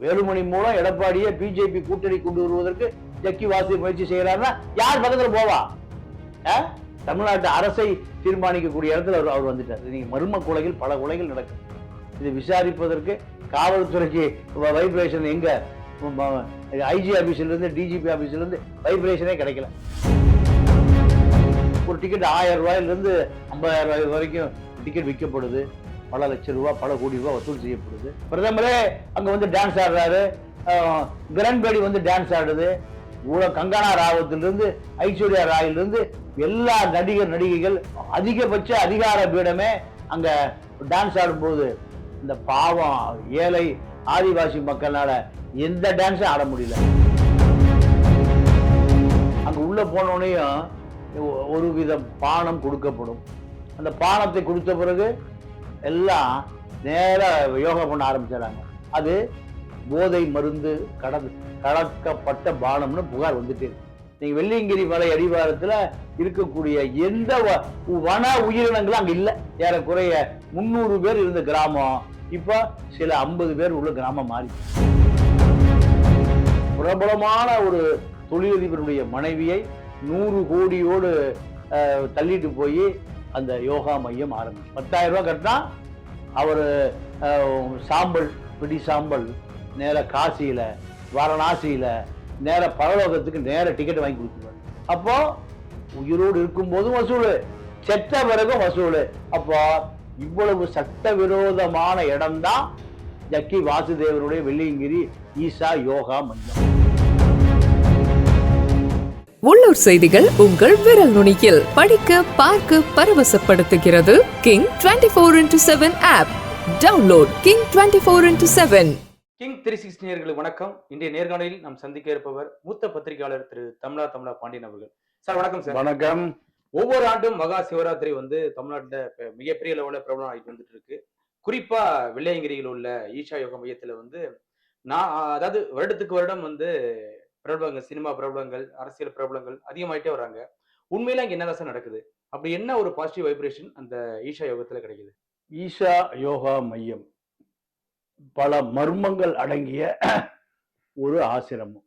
வேலுமணி மூலம் எடப்பாடியை பிஜேபி கூட்டணி கொண்டு வருவதற்கு ஜக்கி வாசி முயற்சி செய்கிறாருன்னா யார் பக்கத்தில் போவா? ஆ? தமிழ்நாட்டு அரசை தீர்மானிக்கக்கூடிய இடத்துல அவர் அவர் வந்துட்டார். நீங்க மர்ம கொலைகள் பல கொலைகள் நடக்கும். இது விசாரிப்பதற்கு காவல்துறைக்கு வைப்ரேஷன் எங்க? ஐஜி ஆஃபீஸ்லேருந்து டிஜிபி ஆஃபீஸ்லேருந்து வைப்ரேஷனே கிடைக்கல. ஒரு டிக்கெட் ஆயிரம் ரூபாயிலிருந்து ஐம்பதாயிரம் ரூபாய் வரைக்கும் டிக்கெட் விற்கப்படுது. பல லட்சம் ரூபா பல கோடி ரூபாய் வசூல் செய்யப்படுது. பிரதமரே அங்க வந்து டான்ஸ் ஆடுறாரு. கிரண்பேடி வந்து டான்ஸ் ஆடுது. இவ்வளவு கங்கனா ராவத்திலிருந்து ஐஸ்வர்யா ராயிலிருந்து எல்லா நடிகர் நடிகைகள் அதிகபட்ச அதிகார பீடமே அங்க டான்ஸ் ஆடும்போது இந்த பாவம் ஏழை ஆதிவாசி மக்களால் எந்த டான்ஸும் ஆட முடியல. அங்கே உள்ளே போனோடனையும் ஒரு வித பானம் கொடுக்கப்படும். அந்த பானத்தை கொடுத்த பிறகு எல்லாம் நேராக யோகா பண்ண ஆரம்பிச்சிடறாங்க. அது போதை மருந்து கடந்து கடக்கப்பட்ட பானம்னு புகார் வந்துட்டு இருக்கு. நீங்கள் வெள்ளியங்கிரி மலை அடிவாரத்தில் இருக்கக்கூடிய எந்த வ- வன உயிரினங்களும் அங்கே இல்லை. ஏறக்குறைய முந்நூறு பேர் இருந்த கிராமம். இப்போ சில ஐம்பது பேர் உள்ள கிராமம் மாறி. பிரபலமான ஒரு தொழிலதிபருடைய மனைவியை நூறு கோடியோடு தள்ளிட்டு போய் அந்த யோகா மையம் ஆரம்பிச்சு. பத்தாயிரம் ரூபா கட்டினா அவர் சாம்பல் பிடி சாம்பல் நேர காசியில் வாரணாசியில் நேர பரலோகத்துக்கு நேர டிக்கெட் வாங்கி கொடுத்துருவார். அப்போ உயிரோடு இருக்கும்போதும் வசூல் செத்த பிறகும் வசூல். அப்போ இவ்வளவு சட்டவிரோதமான இடம்தான் ஜக்கி வாசுதேவருடைய வெள்ளியங்கிரி ஈசா யோகா மையம். உள்ளூர் செய்திகள் உங்கள் விரல் நுனியில். படிக்க பார்க்க பரவசப்படுத்துகிறது. King twenty four into seven app download King twenty four into seven King three sixty நேர்களுக்கு வணக்கம். இன்றைய நேர்காணலில் நாம் சந்திக்க இருப்பவர் மூத்த பத்திரிகையாளர் திரு தமிழா தமிழா பாண்டியன் அவர்கள். சார் வணக்கம் சார். வணக்கம். ஒவ்வொரு ஆண்டும் மகா சிவராத்திரி வந்து தமிழ்நாட்டுல இப்ப மிகப்பெரிய லெவல்ல பிரபலம் ஆகிட்டு வந்துட்டு இருக்கு குறிப்பா வெள்ளையங்கிரியில் உள்ள ஈஷா யோகா மையத்துல வந்து நான் அதாவது வருடத்துக்கு வருடம் வந்து பிரபலங்கள் சினிமா பிரபலங்கள் அரசியல் பிரபலங்கள் அதிகமாயிட்டே வராங்க. உண்மையில அங்க என்னதான் சார் நடக்குது? அப்படி என்ன ஒரு பாசிட்டிவ் வைப்ரேஷன் அந்த ஈஷா யோகத்துல கிடைக்குது? ஈஷா யோகா மையம். பல மர்மங்கள் அடங்கிய ஒரு ஆசிரமம்.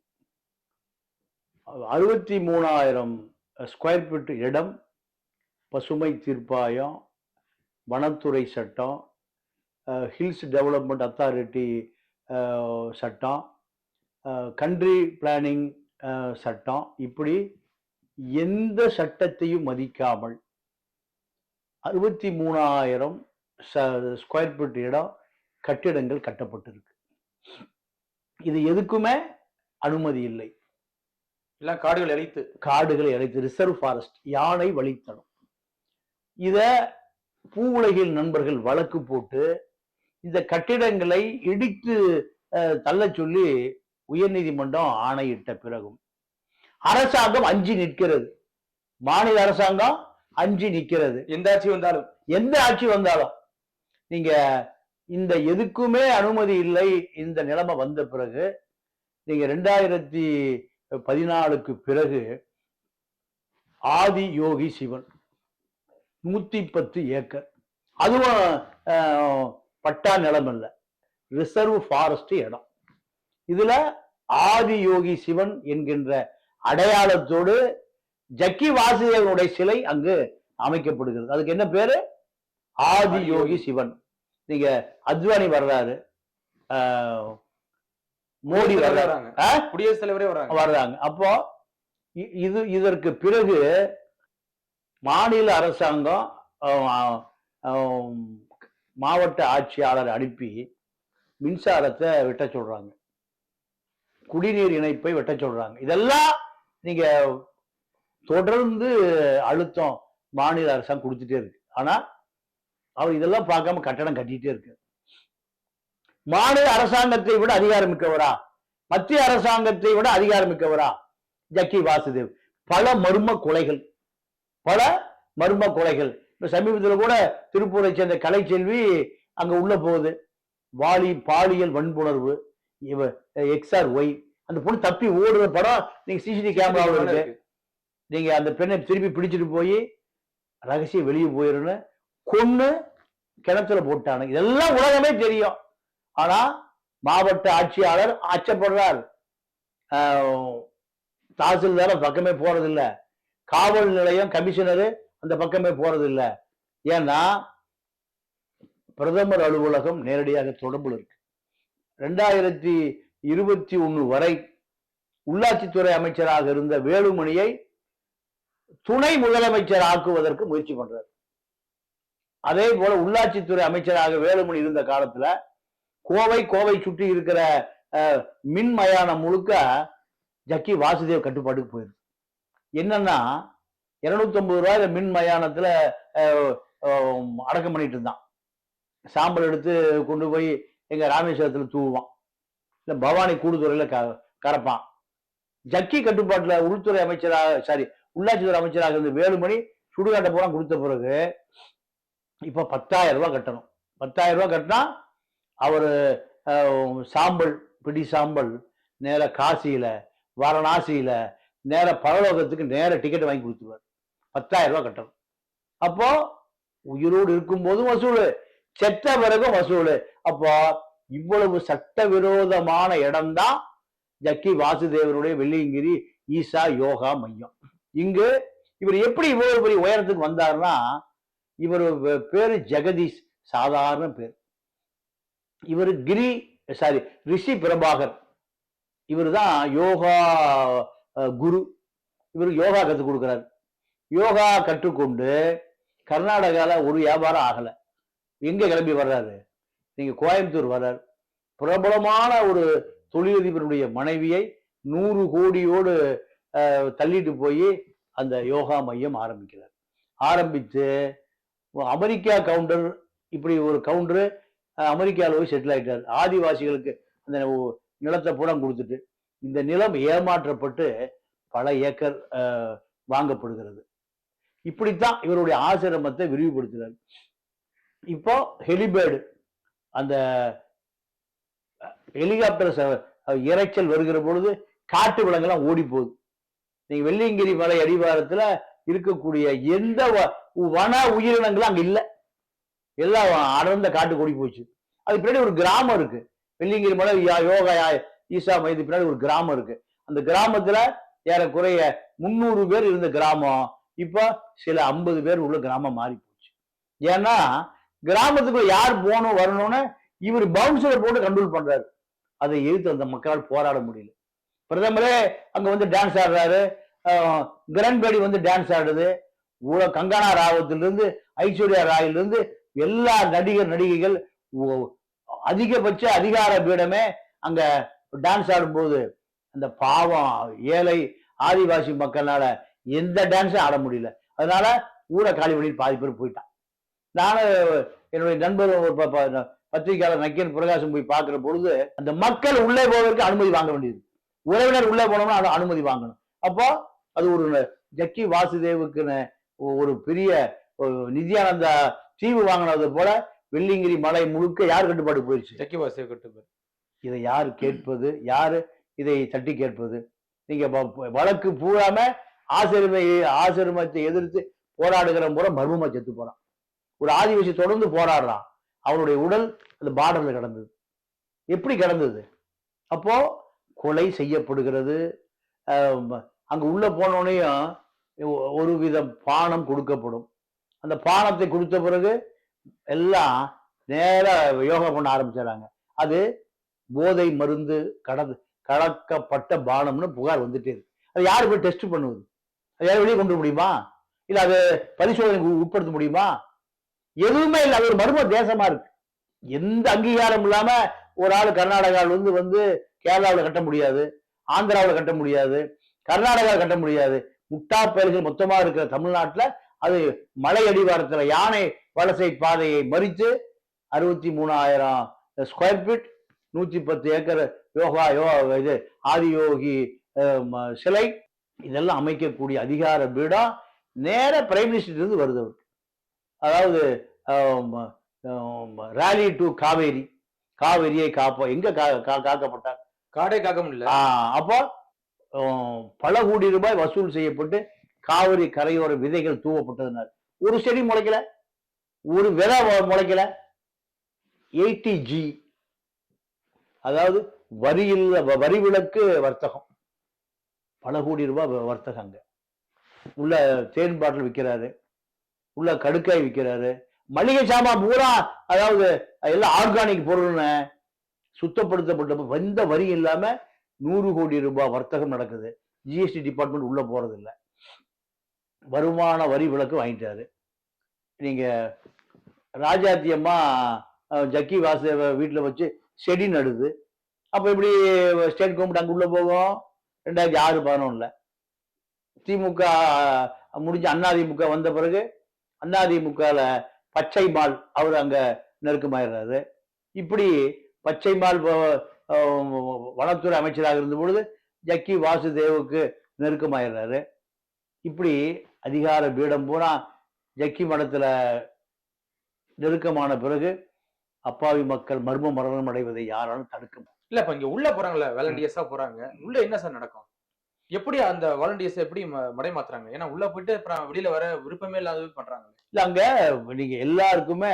அறுபத்தி மூணாயிரம் ஸ்கொயர் ஃபீட் இடம் பசுமை தீர்ப்பாயம் வனத்துறை சட்டம் ஹில்ஸ் டெவலப்மெண்ட் அத்தாரிட்டி சட்டம் கண்ட்ரி பிளானிங் சட்டம் இப்படி எந்த சட்டத்தையும் மதிக்காமல் அறுபத்தி மூணாயிரம் ஸ்கொயர் ஃபீட் இடம் கட்டிடங்கள் கட்டப்பட்டிருக்கு. இது எதுக்குமே அனுமதி இல்லை. எல்லாம் காடுகள் அழித்து. காடுகளை அழைத்து ரிசர்வ் ஃபாரஸ்ட் யானை வழித்தடம். இத பூவுலகில் நண்பர்கள் வழக்கு போட்டு இந்த கட்டிடங்களை இடித்து அஹ், தள்ளச் சொல்லி உயர்நீதிமன்றம் ஆணையிட்ட பிறகும். அரசாங்கம் அஞ்சி நிற்கிறது. மாநில அரசாங்கம் அஞ்சி நிற்கிறது. எந்த ஆட்சி வந்தாலும்? எந்த ஆட்சி வந்தாலும். நீங்க இந்த எதுக்குமே அனுமதி இல்லை இந்த நிலைமை வந்த பிறகு நீங்க ரெண்டாயிரத்தி பதினாலுக்கு பிறகு ஆதி யோகி சிவன் நூத்தி பத்து ஏக்கர். அதுவும் பட்டா நிலம் இல்ல ரிசர்வ் ஃபாரஸ்ட் இடம். இதுல ஆதி யோகி சிவன் என்கின்ற அடையாளத்தோடு ஜக்கி வாசுதேவனுடைய சிலை அங்கு அமைக்கப்படுகிறது. அதுக்கு என்ன பேரு? ஆதி யோகி சிவன். நீங்க அத்வானி வர்றாரு மோடி ஆ? குடியரசுத் தலைவரே வராங்க. வர்றாங்க. அப்போ இது இதற்கு பிறகு மாநில அரசாங்கம் மாவட்ட ஆட்சியாளர் அனுப்பி மின்சாரத்தை வெட்ட சொல்றாங்க. குடிநீர் இணைப்பை வெட்ட சொல்றாங்க. இதெல்லாம் நீங்க தொடர்ந்து அழுத்தம் மாநில அரசாங்கம் கொடுத்துட்டே இருக்கு. ஆனா அவர் இதெல்லாம் பார்க்காம கட்டணம் கட்டிட்டே இருக்கு. மாநில அரசாங்கத்தை விட அதிகாரம் மிக்கவரா மத்திய அரசாங்கத்தை விட அதிகாரம் மிக்கவரா ஜக்கி வாசுதேவ். பல மர்ம கொலைகள். பல மர்ம கொலைகள். இப்ப சமீபத்தில் கூட திருப்பூரை சேர்ந்த கலைச்செல்வி அங்க உள்ள போகுது. வாலி பாலியல் வன்புணர்வு. எக்ஸ்ஆர் ஒய் அந்த பொண்ணு தப்பி ஓடுற படம் நீங்க சிசிடிவி கேமராவில் இருக்கு. நீங்க அந்த பெண்ணை திருப்பி பிடிச்சிட்டு போய் ரகசியம் வெளியே போயிருன்னு கொன்னு கிணத்துல போட்டானுங்க இதெல்லாம் உலகமே தெரியும். ஆனா மாவட்ட ஆட்சியாளர் அச்சப்படுறார். தாசில்தார் பக்கமே போறதில்ல. காவல் நிலையம் கமிஷனரு அந்த பக்கமே போறதில்ல. ஏன்னா பிரதமர் அலுவலகம் நேரடியாக தொடர்புல இருக்கு. ரெண்டாயிரத்தி இருபத்தி ஒன்று வரை உள்ளாட்சித்துறை அமைச்சராக இருந்த வேலுமணியை துணை முதலமைச்சர் ஆக்குவதற்கு முயற்சி பண்றார். அதே போல உள்ளாட்சித்துறை அமைச்சராக வேலுமணி இருந்த காலத்துல கோவை கோவை சுற்றி இருக்கிற மின் மயானம் முழுக்க ஜக்கி வாசுதேவ் கட்டுப்பாட்டுக்கு போயிருக்கு என்னன்னா இருநூத்தி ஐம்பது ரூபாய் மின் மயானத்துல அடக்கம் பண்ணிட்டு இருந்தான். சாம்பல் எடுத்து கொண்டு போய் எங்க ராமேஸ்வரத்துல தூவுவான். இல்ல பவானி கூடுதுறையில க கரப்பான். ஜக்கி கட்டுப்பாட்டுல உள்துறை அமைச்சராக சாரி உள்ளாட்சித்துறை அமைச்சராக இருந்த வேலுமணி சுடுகாட்டை பூரா கொடுத்த பிறகு இப்ப பத்தாயிரம் ரூபாய் கட்டணும். பத்தாயிரம் ரூபாய் கட்டினா அவர் சாம்பல் பிடி சாம்பல் நேர காசியில வாரணாசியில நேர பரலோகத்துக்கு நேர டிக்கெட் வாங்கி கொடுத்துருவார். பத்தாயிரம் ரூபாய் கட்டணும். அப்போ உயிரோடு இருக்கும்போதும் வசூல். செத்த பிறகும் வசூல். அப்போ இவ்வளவு சட்டவிரோதமான இடம்தான் ஜக்கி வாசுதேவருடைய வெள்ளியங்கிரி ஈசா யோகா மையம். இங்கு இவர் எப்படி இவ்வளவு பெரிய உயரத்துக்கு வந்தாருன்னா இவர் பேரு ஜெகதீஷ் சாதாரண பேர். இவர் கிரி சாரி ரிஷி பிரபாகர். இவர் தான் யோகா குரு. இவர் யோகா கற்றுக் கொடுக்குறாரு. யோகா கற்றுக்கொண்டு கர்நாடகாவில் ஒரு வியாபாரம் ஆகலை. எங்க கிளம்பி வர்றாரு? நீங்க கோயம்புத்தூர் வர்றார். பிரபலமான ஒரு தொழிலதிபருடைய மனைவியை நூறு கோடியோடு தள்ளிட்டு போய் அந்த யோகா மையம் ஆரம்பிக்கிறார். ஆரம்பித்து அமெரிக்கா கவுண்டர் இப்படி ஒரு கவுண்டரு அமெரிக்காவில் போய் செட்டில் ஆயிட்டார். ஆதிவாசிகளுக்கு அந்த நிலத்தை பூரா கொடுத்துட்டு இந்த நிலம் ஏமாற்றப்பட்டு பல ஏக்கர் வாங்கப்படுகிறது. இப்படித்தான் இவருடைய ஆசிரமத்தை விரிவுபடுத்துகிறார். இப்போ ஹெலிபேர்டு அந்த ஹெலிகாப்டர் இறைச்சல் இரைச்சல் வருகிற பொழுது காட்டு விலங்கெல்லாம் ஓடி போகுது நீங்க வெள்ளியங்கிரி மலை அடிவாரத்துல இருக்கக்கூடிய எந்த வ- வன உயிரினங்களும் அங்க இல்லை. எல்லாம் அடர்ந்த காட்டு ஓடி போச்சு. அது பின்னாடி ஒரு கிராமம் இருக்கு. வெள்ளியங்கிரி மலை யா- யோகா ஈசா மையத்து பின்னாடி ஒரு கிராமம் இருக்கு. அந்த கிராமத்துல ஏறக்குறைய முந்நூறு பேர் இருந்த கிராமம். இப்ப சில ஐம்பது பேர் உள்ள கிராமம் மாறி போச்சு ஏன்னா கிராமத்துக்குள்ள யார் போகணும் வரணும்னு இவர் பவுன்சரை போட்டு கண்ட்ரோல் பண்றாரு. அதை எதிர்த்து அந்த மக்களால் போராட முடியல. பிரதமரே அங்க வந்து டான்ஸ் ஆடுறாரு. கிரண்பேடி வந்து டான்ஸ் ஆடுது. ஊழ கங்கனா ராவத்திலிருந்து ஐஸ்வர்யா ராயிலிருந்து எல்லா நடிகர் நடிகைகள் ஓ- அதிகபட்ச அதிகார பீடமே அங்க டான்ஸ் ஆடும்போது அந்த பாவம் ஏழை ஆதிவாசி மக்களால எந்த டான்ஸும் ஆட முடியல. அதனால ஊரை காலி வழியில் பாதி பேர் போயிட்டான் நானும் என்னுடைய நண்பர் ஒரு பத்திரிகையாளர் நக்கீரன் பிரகாசம் போய் பார்க்கிற பொழுது அந்த மக்கள் உள்ளே போவதற்கு அனுமதி வாங்க வேண்டியது. உறவினர் உள்ளே போனோம்னா அது அனுமதி வாங்கணும். அப்போ அது ஒரு ஜக்கி வாசுதேவுக்குன்னு ஒரு பெரிய நித்யானந்தா தீவு வாங்கினது போல வெள்ளிங்கிரி மலை முழுக்க யார் கட்டுப்பாடு போயிடுச்சு ஜக்கி வாசுதேவ் கட்டுப்பாடு. இதை யார் கேட்பது? யாரு இதை தட்டி கேட்பது? நீங்க வ- வழக்கு பூராம ஆசிரமை ஆசிரமத்தை எதிர்த்து போராடுகிற முறை மர்மமா செத்து போறான். ஒரு ஆதிவாசி தொடர்ந்து போராடுறான். அவனுடைய உடல் அந்த பார்டர்ல கிடந்தது. எப்படி கிடந்தது? அப்போ கொலை செய்யப்படுகிறது. அங்க உள்ள போனோடனையும் ஒரு வித பானம் கொடுக்கப்படும். அந்த பானத்தை கொடுத்த பிறகு எல்லாம் நேராக யோகா பண்ண ஆரம்பிச்சிடறாங்க. அது போதை மருந்து கடந்து கலக்கப்பட்ட பானம்னு புகார் வந்துட்டே இருக்கு. அது யாரு போய் டெஸ்ட் பண்ணுவது? அது யாரும் வெளியே கொண்டு வர முடியுமா? இல்லை அது பரிசோதனைக்கு உட்படுத்த முடியுமா? எதுவுமே இல்லை. அது ஒரு மர்ம தேசமா இருக்கு. எந்த அங்கீகாரம் இல்லாம ஒரு ஆள் கர்நாடகாவில் வந்து வந்து கேரளாவில் கட்ட முடியாது ஆந்திராவில் கட்ட முடியாது கர்நாடகாவில் கட்ட முடியாது. முட்டா பயல்கள் மொத்தமாக இருக்கிற தமிழ்நாட்டில் அது மலை அடிவாரத்தில் யானை வலசை பாதையை மறித்து அறுபத்தி மூணாயிரம் ஸ்கொயர் ஃபீட் நூற்றி பத்து ஏக்கர் யோகா யோ இது ஆதியோகி ம- சிலை. இதெல்லாம் அமைக்கக்கூடிய அதிகார பீடம் நேர பிரைம் மினிஸ்டர் இருந்து வருது அதாவது ரேலி டு காவேரி. காவேரியை காப்போம் எங்க காக்கப்பட்டார்? காடே காக்க முடியல. அப்போ பல கோடி ரூபாய் வசூல் செய்யப்பட்டு காவிரி கரையோர விதைகள் தூவப்பட்டதுனால. ஒரு செடி முளைக்கல. ஒரு விதை முளைக்கல. எயிட்டி ஜி அதாவது வரி இல்ல வரி விலக்கு வர்த்தகம். பல கோடி ரூபாய் வர்த்தகம் அங்க. உள்ள தேன் பாட்டில் விற்கிறாரு உள்ள கடுக்காய் விற்கிறாரு மளிகை சாமான் பூரா அதாவது எல்லாம் ஆர்கானிக் பொருள்னு சுத்தப்படுத்தப்பட்ட எந்த வரி இல்லாம நூறு கோடி ரூபாய் வர்த்தகம் நடக்குது. ஜிஎஸ்டி டிபார்ட்மெண்ட் உள்ள போறது இல்லை வருமான வரி விலக்கு வாங்கிட்டாரு. நீங்க ராஜாத்தியம்மா ஜக்கி வாசுதேவ வீட்டில் வச்சு செடி நடுது. அப்போ இப்படி ஸ்டேட் கவர்மெண்ட் அங்கே உள்ளே போகும்? ரெண்டாயிரத்தி ஆறு பதினொன்னுல. திமுக அஹ், முடிஞ்சு அதிமுக வந்த பிறகு அதிமுகல பச்சை மால் அவர் அங்க நெருக்கமாயிடுறாரு இப்படி பச்சை மால் வ- அஹ், வனத்துறை அமைச்சராக இருந்த பொழுது ஜக்கி வாசுதேவுக்கு நெருக்கமாயிடுறாரு இப்படி அதிகார பீடம் பூரா ஜக்கி மடத்துல நெருக்கமான பிறகு அப்பாவி மக்கள் மர்ம மரணம் அடைவதை யாராலும் தடுக்க முடியாது. இல்ல இப்ப இங்க உள்ள போறாங்கல்ல வாலண்டியர்ஸா போறாங்க. உள்ள என்ன சார் நடக்கும்? எப்படி அந்த வாலண்டியர்ஸ் எப்படி ம- மடைமாத்துறாங்க? ஏன்னா உள்ள போயிட்டு அப்புறம் வெளியில வர விருப்பமே இல்லாத பண்றாங்க இல்ல அங்க நீங்க எல்லாருக்குமே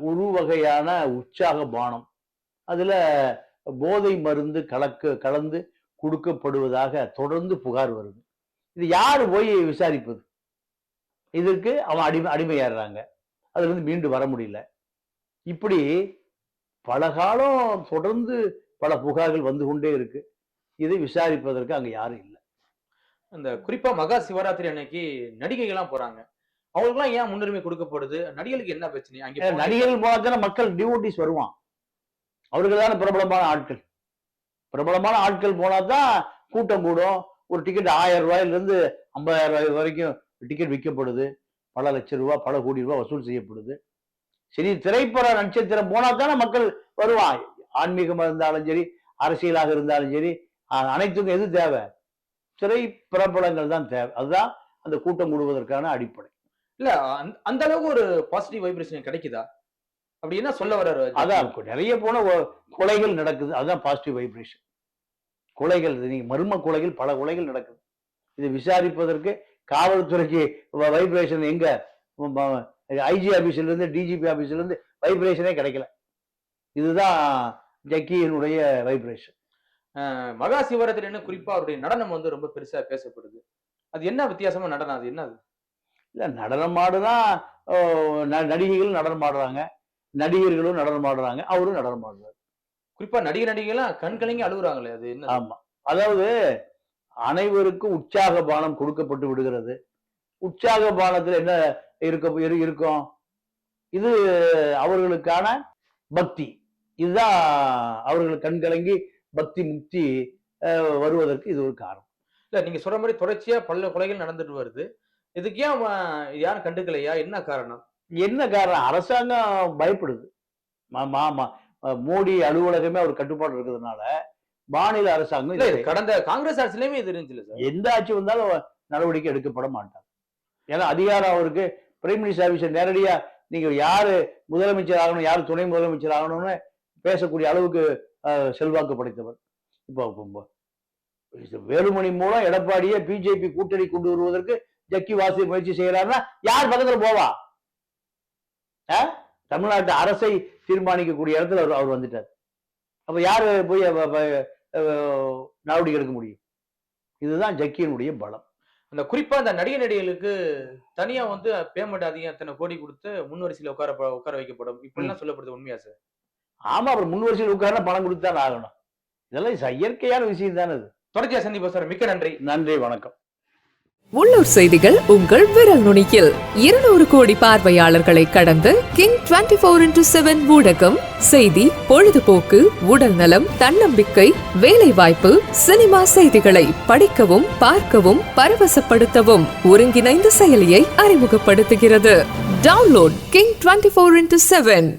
ஒரு வகையான உற்சாக பானம். அதுல போதை மருந்து கலக்க கலந்து கொடுக்கப்படுவதாக தொடர்ந்து புகார் வருது. இது யாரு போய் விசாரிப்பது? இதற்கு அவன் அடிமை அடிமையாடுறாங்க அதுல இருந்து மீண்டு வர முடியல. இப்படி பல காலம் தொடர்ந்து பல புகார்கள் வந்து கொண்டே இருக்கு. இதை விசாரிப்பதற்கு அங்க யாரும் இல்லை. இந்த குறிப்பா மகா சிவராத்திரி அன்னைக்கு நடிகைகள்லாம் போறாங்க. அவங்களுக்குலாம் ஏன் முன்னுரிமை கொடுக்கப்படுது? நடிகளுக்கு என்ன பிரச்சனை? அங்க நடிகர்கள் போனா மக்கள் டிவோட்டிஸ் வருவான். அவர்கள் தானே பிரபலமான ஆட்கள். பிரபலமான ஆட்கள் போனா தான் கூட்டம் கூடும். ஒரு டிக்கெட் ஆயிரம் ரூபாயில இருந்து ஐம்பதாயிரம் ரூபாய் வரைக்கும் டிக்கெட் விற்கப்படுது. பல லட்சம் ரூபாய் பல கோடி ரூபாய் வசூல் செய்யப்படுது. சரி திரைப்பட நட்சத்திரம் போனா தானே மக்கள் வருவான். ஆன்மீகமா இருந்தாலும் சரி அரசியலாக இருந்தாலும் சரி அனைத்துக்கும் எது தேவை? திரை பிரபலங்கள் தான் தேவை. அதுதான் அந்த கூட்டம் கூடுவதற்கான அடிப்படை. இல்ல அந்த- அந்த அளவுக்கு ஒரு பாசிட்டிவ் வைப்ரேஷன் கிடைக்குதா? அப்படி என்ன சொல்ல வர்றாரு அதான் நிறைய போன கொலைகள் நடக்குது. அதுதான் பாசிட்டிவ் வைப்ரேஷன் கொலைகள் நீங்க மர்ம கொலைகள் பல கொலைகள் நடக்குது. இது விசாரிப்பதற்கு காவல்துறைக்கு வைப்ரேஷன் எங்க? ஐஜி ஆபீஸ்ல இருந்து டிஜிபி ஆபீஸ்ல இருந்து வைப்ரேஷனே கிடைக்கல. இதுதான் ஜக்கியினுடைய வைப்ரேஷன் மகா சிவராத்திரின்னு குறிப்பா அவருடைய நடனம் வந்து ரொம்ப பெருசா பேசப்படுது. அது என்ன வித்தியாசமா நடனம்? அது என்ன அது இல்ல நடனம் ஆடுதான் நடிகைகளும் நடனம் ஆடுறாங்க. நடிகர்களும் நடனம் ஆடுறாங்க. அவரும் நடனம் ஆடுறாரு. குறிப்பா நடிகை நடிகைலாம் கண் கலங்கி அழுகுறாங்களே அது என்ன? ஆமா. அதாவது அனைவருக்கும் உற்சாக பானம் கொடுக்கப்பட்டு விடுகிறது. உற்சாக பானத்துல என்ன இருக்க இரு- இருக்கும்? இது அவர்களுக்கான பக்தி. இதுதான் அவர்கள் கண்கலங்கி பக்தி முக்தி வருவதற்கு இது ஒரு காரணம். இல்ல நீங்க சொல்ற மாதிரி தொடர்ச்சியா பல கொலைகள் நடந்துட்டு வருது. இதுக்கு ஏன் யாரும் கண்டுக்கலையா? என்ன காரணம்? என்ன காரணம்? அரசாங்கம் பயப்படுது. மோடி அலுவலகமே அவர் கட்டுப்பாடு இருக்கிறதுனால மாநில அரசாங்கம் கடந்த காங்கிரஸ் ஆட்சியிலுமே இது இருந்துச்சுல சார்? எந்த ஆட்சி வந்தாலும் நடவடிக்கை எடுக்கப்பட மாட்டாங்க. ஏன்னா அதிகாரம் அவருக்கு பிரைம் மினிஸ்டர் ஆபீசர் நேரடியா நீங்க யாரு முதலமைச்சர் ஆகணும் யாரு துணை முதலமைச்சர் ஆகணும்னு பேசக்கூடிய அளவுக்கு செல்வாக்கு படைத்தவர். இப்போ வேலுமணி மூலம் எடப்பாடியை பிஜேபி கூட்டணி கொண்டு வருவதற்கு ஜக்கி வாசி முயற்சி செய்யறாருன்னா யார் பக்கத்துல போவா? தமிழ்நாட்டு அரசை தீர்மானிக்கக்கூடிய இடத்துல அவர் அவர் வந்துட்டார். அப்ப யாரு போய் நடவடிக்கை எடுக்க முடியும்? இதுதான் ஜக்கியினுடைய பலம். அந்த குறிப்பா அந்த நடிகை நடிகைகளுக்கு தனியா வந்து பேமெண்ட் அதிகம் அத்தனை கோடி கொடுத்து முன்வரிசையில உட்கார உட்கார வைக்கப்படும். இப்படிலாம் சொல்லப்படுது உண்மையா சார்? ஆமா அவர் முன் வரிசையில் உட்கார்ந்தா பணம் கொடுத்துதான் ஆகணும். இதெல்லாம் இயற்கையான விஷயம் தானே அது தொடர்ச்சியா சந்திப்போம் சார். மிக்க நன்றி. நன்றி வணக்கம். உள்ளூர் செய்திகள் உங்கள் விரல் நுனியில். இருநூறு கோடி பார்வையாளர்களை கடந்து King twenty four into seven ஊடகம் செய்தி பொழுதுபோக்கு உடல் நலம் தன்னம்பிக்கை வேலை வாய்ப்பு சினிமா செய்திகளை படிக்கவும் பார்க்கவும் பரவசப்படுத்தவும் ஒருங்கிணைந்த செயலியை அறிமுகப்படுத்துகிறது. Download King twenty four into seven.